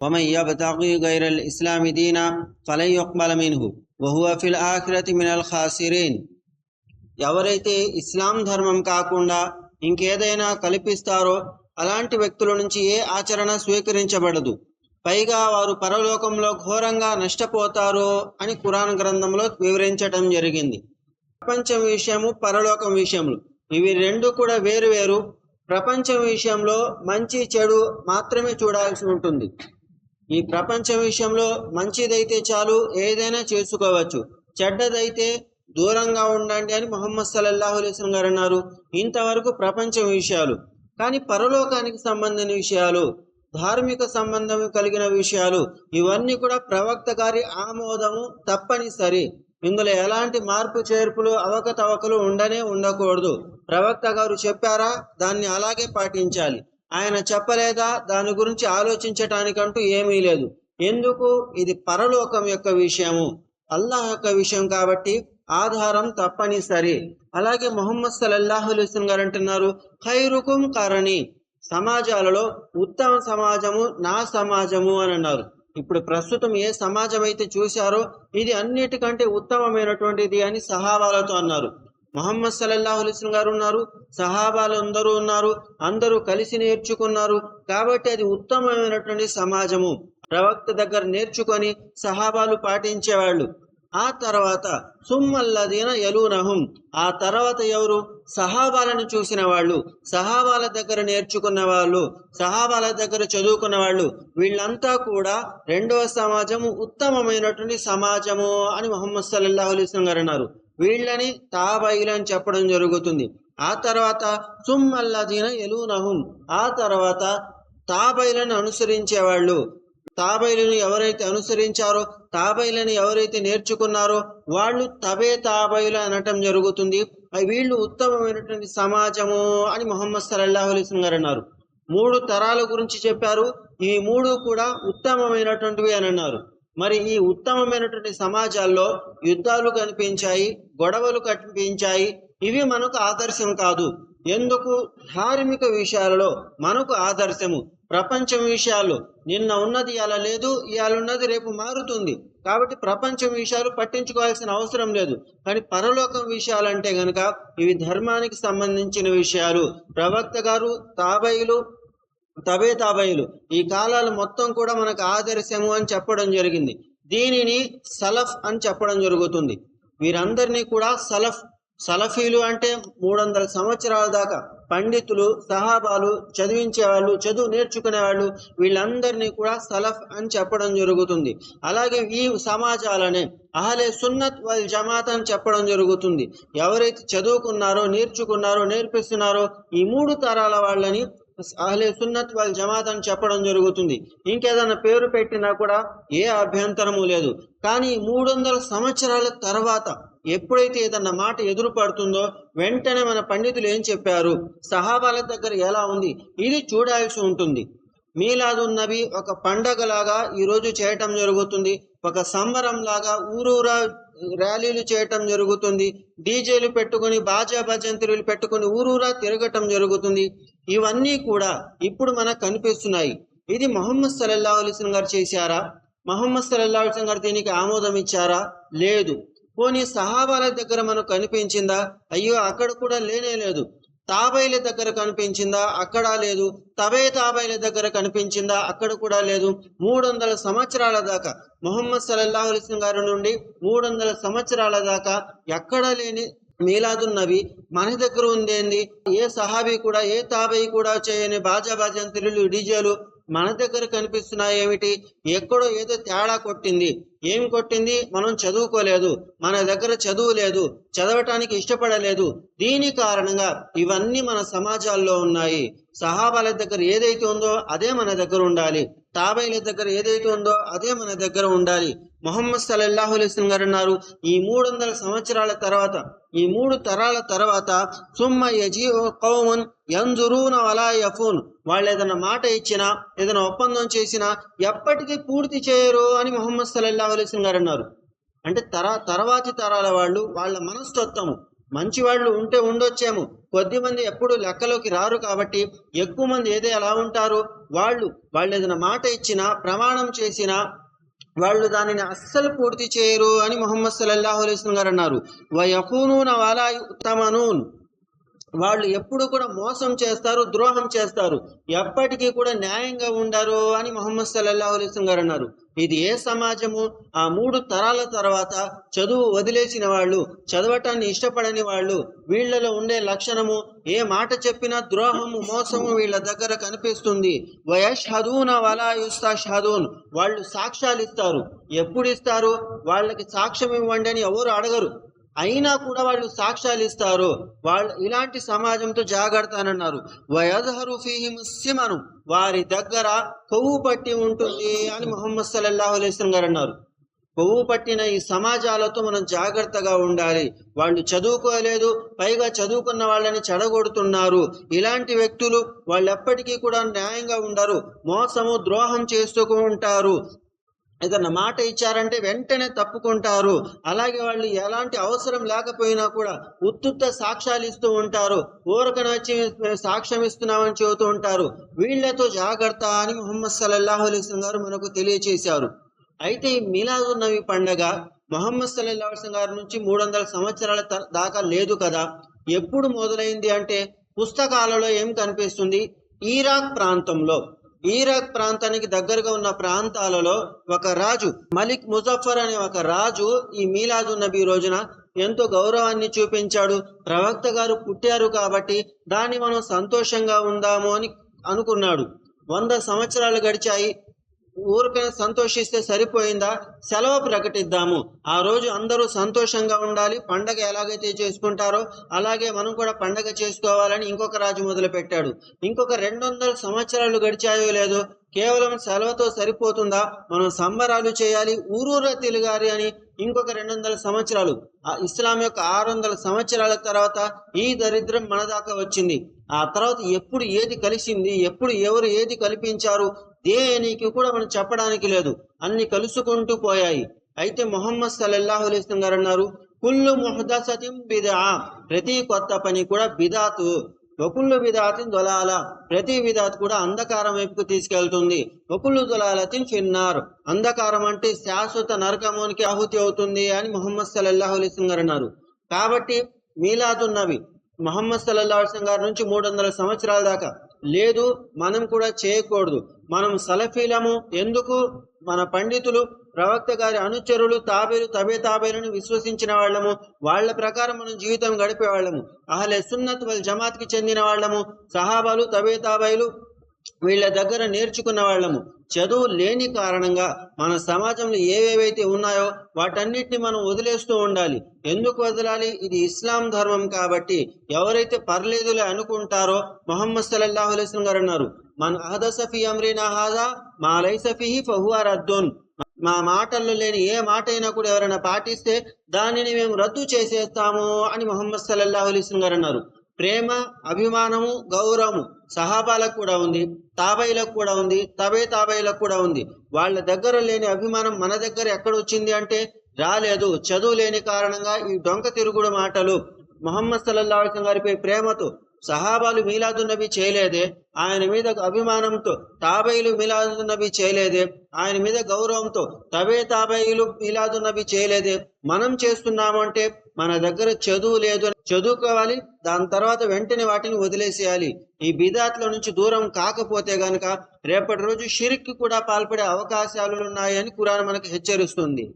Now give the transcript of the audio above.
ومن يبتغي غير الإسلام دينا فلن يقبل منه وهو في الآخرة من الخاسرين ఎవరైతే ఇస్లాం ధర్మం కాకుండా ఇంకేదైనా కల్పిస్తారో అలాంటి వ్యక్తుల నుంచి ఏ ఆచరణ స్వీకరించబడదు పైగా వారు పరలోకంలో ఘోరంగా నష్టపోతారు అని కురాన్ గ్రంథంలో వివరించటం జరిగింది ప్రపంచం విషయము పరలోకం విషయములు ఇవి రెండు కూడా వేరు వేరు ప్రపంచం విషయంలో మంచి చెడు మాత్రమే చూడాల్సి ఉంటుంది ఈ ప్రపంచం విషయంలో మంచిదైతే చాలు ఏదైనా చేసుకోవచ్చు. చెడ్డదైతే దూరంగా ఉండండి అని మొహమ్మద్ సల్లల్లాహు అలైస్లం గారు అన్నారు. ఇంతవరకు ప్రపంచం విషయాలు కానీ పరలోకానికి సంబంధించిన విషయాలు ధార్మిక సంబంధం కలిగిన విషయాలు ఇవన్నీ కూడా ప్రవక్త గారి ఆమోదము తప్పనిసరి. ఇందులో ఎలాంటి మార్పు చేర్పులు అవకతవకలు ఉండనే ఉండకూడదు. ప్రవక్త గారు చెప్పారా? దాన్ని అలాగే పాటించాలి. ఆయన చెప్పలేదా? దాని గురించి ఆలోచించటానికంటూ ఏమీ లేదు. ఎందుకు? ఇది పరలోకం యొక్క విషయము. అల్లాహ్ యొక్క విషయం కాబట్టి ఆధారం తప్పనిసరి. అలాగే మొహమ్మద్ సల్లల్లాహు అలైస్లం గారు అంటున్నారు ఖైరుకుం కరణి. సమాజాలలో ఉత్తమ సమాజము నా సమాజము అని అన్నారు. ఇప్పుడు ప్రస్తుతం ఏ సమాజం అయితే చూశారో ఇది అన్నిటికంటే ఉత్తమమైనటువంటిది అని సహావాలతో అన్నారు. మొహమ్మద్ సల్లల్లాహు గారు ఉన్నారు సహాబాలు అందరూ ఉన్నారు అందరూ కలిసి నేర్చుకున్నారు. కాబట్టి అది ఉత్తమమైనటువంటి సమాజము. ప్రవక్త దగ్గర నేర్చుకొని సహాబాలు పాటించేవాళ్ళు. ఆ తర్వాత సుమ్మల్లదీన యలూనహుం. ఆ తర్వాత ఎవరు? సహాబాలను చూసిన వాళ్ళు. సహాబాల దగ్గర నేర్చుకున్న వాళ్ళు. సహాబాల దగ్గర చదువుకున్న వాళ్ళు. వీళ్ళంతా కూడా రెండవ సమాజము ఉత్తమమైనటువంటి సమాజము అని మొహమ్మద్ సల్లల్లాహు అలైస్లం గారు అన్నారు. వీళ్ళని తాబైలు అని చెప్పడం జరుగుతుంది. ఆ తర్వాత సుమ్మల్లదీన యలూనహుం ఆ తర్వాత తాబైలను అనుసరించేవాళ్ళు. తాబైలను ఎవరైతే అనుసరించారో తాబైలను ఎవరైతే నేర్చుకున్నారో వాళ్ళు తబే తాబైలు అనటం జరుగుతుంది. వీళ్ళు ఉత్తమమైనటువంటి సమాజము అని మొహమ్మద్ సల్లల్లాహు గారు అన్నారు. మూడు తరాల గురించి చెప్పారు. ఈ మూడు కూడా ఉత్తమమైనటువంటివి అని అన్నారు. మరి ఈ ఉత్తమమైనటువంటి సమాజాల్లో యుద్ధాలు కనిపించాయి గొడవలు కనిపించాయి. ఇవి మనకు ఆదర్శం కాదు. ఎందుకు? ధార్మిక విషయాలలో మనకు ఆదర్శము. ప్రపంచం విషయాలు నిన్న ఉన్నది ఇలా లేదు ఇవాళ ఉన్నది రేపు మారుతుంది. కాబట్టి ప్రపంచం విషయాలు పట్టించుకోవాల్సిన అవసరం లేదు. కానీ పరలోకం విషయాలంటే గనక ఇవి ధర్మానికి సంబంధించిన విషయాలు. ప్రవక్త గారు తాబైలు తబే తాబైలు ఈ కాలాలు మొత్తం కూడా మనకు ఆదర్శము అని చెప్పడం జరిగింది. దీనిని సలఫ్ అని చెప్పడం జరుగుతుంది. వీరందరినీ కూడా సలఫ్ సలఫీలు అంటే మూడు వందల సంవత్సరాల దాకా పండితులు సహాబాలు చదివించేవాళ్ళు చదువు నేర్చుకునేవాళ్ళు వీళ్ళందరినీ కూడా సలఫ్ అని చెప్పడం జరుగుతుంది. అలాగే ఈ సమాజాలనే అహలే సున్నత్ వల్ జమాత్ అని చెప్పడం జరుగుతుంది. ఎవరైతే చదువుకున్నారో నేర్చుకున్నారో నేర్పిస్తున్నారో ఈ మూడు తరాల వాళ్ళని అహ్లే సున్నత్ వాళ్ళ జమాత్ అని చెప్పడం జరుగుతుంది. ఇంకేదైనా పేరు పెట్టినా కూడా ఏ అభ్యంతరము లేదు. కానీ మూడు వందల సంవత్సరాల తర్వాత ఎప్పుడైతే ఏదన్నా మాట ఎదురు పడుతుందో వెంటనే మన పండితులు ఏం చెప్పారు? సహాబాల దగ్గర ఎలా ఉంది? ఇది చూడాల్సి ఉంటుంది. మీలాదున్నవి ఒక పండగలాగా ఈరోజు చేయటం జరుగుతుంది. ఒక సంబరం లాగా ఊరూరా ర్యాలీలు చేయటం జరుగుతుంది. డీజేలు పెట్టుకొని బాజా భజంతులు పెట్టుకొని ఊరూరా తిరగటం జరుగుతుంది. ఇవన్నీ కూడా ఇప్పుడు మనకు కనిపిస్తున్నాయి. ఇది మొహమ్మద్ సల్లల్లా అలీస్లం గారు చేశారా? మొహమ్మద్ సల్లల్లా అలీస్లం గారు దీనికి ఆమోదం ఇచ్చారా? లేదు. పోనీ సహాబాల దగ్గర మనకు కనిపించిందా? అయ్యో అక్కడ కూడా లేనే లేదు. తాబైల దగ్గర కనిపించిందా? అక్కడ లేదు. తబే తాబైల దగ్గర కనిపించిందా? అక్కడ కూడా లేదు. మూడు వందల సంవత్సరాల దాకా మొహమ్మద్ సల్లల్లాహు గారి నుండి మూడు వందల సంవత్సరాల దాకా ఎక్కడ లేని మీలాదున్నవి మన దగ్గర ఉందేంది? ఏ సహాబీ కూడా ఏ తాబై కూడా చేయని బాజా బాజంతులు డీజేలు మన దగ్గర కనిపిస్తున్నాయి ఏమిటి? ఎక్కడో ఏదో తేడా కొట్టింది. ఏం కొట్టింది? మనం చదువుకోలేదు. మన దగ్గర చదువు లేదు. చదవటానికి ఇష్టపడలేదు. దీని కారణంగా ఇవన్నీ మన సమాజాల్లో ఉన్నాయి. సహాబాల దగ్గర ఏదైతే ఉందో అదే మన దగ్గర ఉండాలి. తాబైల దగ్గర ఏదైతే ఉందో అదే మన దగ్గర ఉండాలి. మొహమ్మద్ సల్లల్లాహు అలైస్లం గారు అన్నారు ఈ మూడు వందల సంవత్సరాల తర్వాత ఈ మూడు తరాల తర్వాత సుమ్మ యజీ కౌమన్ యంజురూన అలా యఫూన్ వాళ్ళు ఏదైనా మాట ఇచ్చినా ఏదైనా ఒప్పందం చేసినా ఎప్పటికీ పూర్తి చేయరు అని మొహమ్మద్ సల్లల్లాహు అలైస్లం గారు అన్నారు. అంటే తర తర్వాతి తరాల వాళ్ళు వాళ్ళ మనస్తత్వము. మంచి వాళ్ళు ఉంటే ఉండొచ్చేమో. కొద్ది మంది ఎప్పుడు లెక్కలోకి రారు కాబట్టి ఎక్కువ మంది ఏదో ఎలా ఉంటారు వాళ్ళు వాళ్ళు ఏదైనా మాట ఇచ్చినా ప్రమాణం చేసినా వాళ్ళు దానిని అస్సలు పూర్తి చేయరు అని ముహమ్మద్ సల్లల్లాహు అలైహి గారు అన్నారు. వయకూనూన వాలా యుతమనూన్. వాళ్ళు ఎప్పుడు కూడా మోసం చేస్తారు ద్రోహం చేస్తారు. ఎప్పటికీ కూడా న్యాయంగా ఉండరు అని మొహమ్మద్ సల్లల్లాహు అలీస్లం గారు అన్నారు. ఇది ఏ సమాజము? ఆ మూడు తరాల తర్వాత చదువు వదిలేసిన వాళ్ళు చదవటాన్ని ఇష్టపడని వాళ్ళు వీళ్ళలో ఉండే లక్షణము ఏ మాట చెప్పినా ద్రోహము మోసము వీళ్ళ దగ్గర కనిపిస్తుంది. వయషదూన వలా యుస్తాషదూన్ వాళ్ళు సాక్ష్యాలు ఇస్తారు. ఎప్పుడు ఇస్తారు? వాళ్ళకి సాక్ష్యం ఇవ్వండి అని ఎవరు అడగరు. అయినా కూడా వాళ్ళు సాక్ష్యాలు ఇస్తారు. వాళ్ళు ఇలాంటి సమాజంతో జాగ్రత్త అని అన్నారు వయదహరు ఫీహిం సిమను. వారి దగ్గర కొవ్వు పట్టి ఉంటుంది అని ముహమ్మద్ సల్లల్లాహు అలైస్లం గారు అన్నారు. కొవ్వు పట్టిన ఈ సమాజాలతో మనం జాగ్రత్తగా ఉండాలి. వాళ్ళు చదువుకోలేదు పైగా చదువుకున్న వాళ్ళని చెడగొడుతున్నారు. ఇలాంటి వ్యక్తులు వాళ్ళు ఎప్పటికీ కూడా న్యాయంగా ఉండరు. మోసము ద్రోహం చేస్తూ ఉంటారు. ఏదన్నా మాట ఇచ్చారంటే వెంటనే తప్పుకుంటారు. అలాగే వాళ్ళు ఎలాంటి అవసరం లేకపోయినా కూడా ఉత్తుత్త సాక్ష్యాలు ఇస్తూ ఉంటారు. ఊరకన వచ్చి సాక్ష్యం ఇస్తున్నామని చెబుతూ ఉంటారు. వీళ్ళతో జాగ్రత్త అని ముహమ్మద్ సల్లాహు అలీస్లం గారు మనకు తెలియచేశారు. అయితే ఈ మీలాదు పండగ మొహమ్మద్ సల్లల్లాహు అలైహి గారి నుంచి మూడు వందల సంవత్సరాల దాకా లేదు కదా. ఎప్పుడు మొదలైంది అంటే పుస్తకాలలో ఏం కనిపిస్తుంది? ఈరాక్ ప్రాంతంలో ఈరాక్ ప్రాంతానికి దగ్గరగా ఉన్న ప్రాంతాలలో ఒక రాజు మలిక్ ముజఫర్ అనే ఒక రాజు ఈ మీలాదు నబీ రోజున ఎంతో గౌరవాన్ని చూపించాడు. ప్రవక్త గారు పుట్టారు కాబట్టి దాన్ని మనం సంతోషంగా ఉందాము అని అనుకున్నాడు. వంద సంవత్సరాలు గడిచాయి. ఊరికైనా సంతోషిస్తే సరిపోయిందా? సెలవు ప్రకటిద్దాము. ఆ రోజు అందరూ సంతోషంగా ఉండాలి. పండగ ఎలాగైతే చేసుకుంటారో అలాగే మనం కూడా పండగ చేసుకోవాలని ఇంకొక రాజు మొదలు పెట్టాడు ఇంకొక రెండు వందల సంవత్సరాలు గడిచాయో లేదో కేవలం సెలవుతో సరిపోతుందా? మనం సంబరాలు చేయాలి. ఊరూరా తిరగాలి అని ఇంకొక రెండు వందల సంవత్సరాలు. ఆ ఇస్లాం యొక్క ఆరు వందల సంవత్సరాల తర్వాత ఈ దరిద్రం మన దాకా వచ్చింది. ఆ తర్వాత ఎప్పుడు ఏది కలిసింది? ఎప్పుడు ఎవరు ఏది కల్పించారు? దేనికి కూడా మనం చెప్పడానికి లేదు. అన్ని కలుసుకుంటూ పోయాయి. అయితే మొహమ్మద్ సల్లల్లాహు అలైహి గారు అన్నారు కుల్లు మొహదసతిం బిదా ప్రతి కొత్త పని కూడా బిదాతు. ఒకుళ్ళు బిదాతిన్ దొలాల. ప్రతి విధాత్ కూడా అంధకారం వైపుకు తీసుకెళ్తుంది. ఒకుళ్ళు దొలాలతిన్ చిన్నారు అంధకారం అంటే శాశ్వత నరకమునికి ఆహుతి అవుతుంది అని మొహమ్మద్ సల్లల్లాహు అలైహి గారు అన్నారు. కాబట్టి మీలాదున్నవి మొహమ్మద్ సల్లల్లాహు అలైహి గారి నుంచి మూడు వందల సంవత్సరాల దాకా లేదు మనం కూడా చేయకూడదు. మనం సలఫీలము ఎందుకు? మన పండితులు ప్రవక్త గారి అనుచరులు తాబేలు తబే తాబేలను విశ్వసించిన వాళ్ళము వాళ్ళ ప్రకారం మనం జీవితం గడిపే వాళ్ళము. అహలే సున్నత్ వల్ జమాత్కి చెందిన వాళ్ళము సహాబాలు తబే తాబేలు వీళ్ళ దగ్గర నేర్చుకున్న వాళ్ళము. చదువు లేని కారణంగా మన సమాజంలో ఏవేవైతే ఉన్నాయో వాటన్నిటిని మనం వదిలేస్తూ ఉండాలి. ఎందుకు వదలాలి? ఇది ఇస్లాం ధర్మం కాబట్టి ఎవరైతే పర్లేదులే అనుకుంటారో మొహమ్మద్ సల్లల్లాహు అలైస్లం గారు అన్నారు. మన అహదసఫీ అమ్రీనా హాదా మా లైసఫిహి ఫహువా రద్దున్. మా మాటల్లో లేని ఏ మాట అయినా కూడా ఎవరైనా పాటిస్తే దానిని మేము రద్దు చేసేస్తాము అని మొహమ్మద్ సల్లల్లాహు అలైహి గారు అన్నారు. ప్రేమ అభిమానము గౌరవము సహాబాలకు కూడా ఉంది తాబైలకు కూడా ఉంది తబే తాబైలకు కూడా ఉంది. వాళ్ళ దగ్గర లేని అభిమానం మన దగ్గర ఎక్కడ వచ్చింది అంటే రాలేదు. చదువు లేని కారణంగా ఈ డొంక తిరుగుడు మాటలు మొహమ్మద్ సల్లాహం గారిపై ప్రేమతో సహాబాలు మీలాదు నబీ చేయలేదే. ఆయన మీద అభిమానంతో తాబైలు మీలాదున్నవి నబీ చేయలేదే. ఆయన మీద గౌరవంతో తబే తాబైలు మీలాదున్నవి నబీ చేయలేదే. మనం చేస్తున్నామంటే మన దగ్గర చదువు లేదు అని చదువుకోవాలి. దాని తర్వాత వెంటనే వాటిని వదిలేసేయాలి. ఈ బిదాత్ల నుంచి దూరం కాకపోతే గనక రేపటి రోజు షిరిక్ కూడా పాల్పడే అవకాశాలు ఉన్నాయని కురాన్ మనకు హెచ్చరిస్తుంది.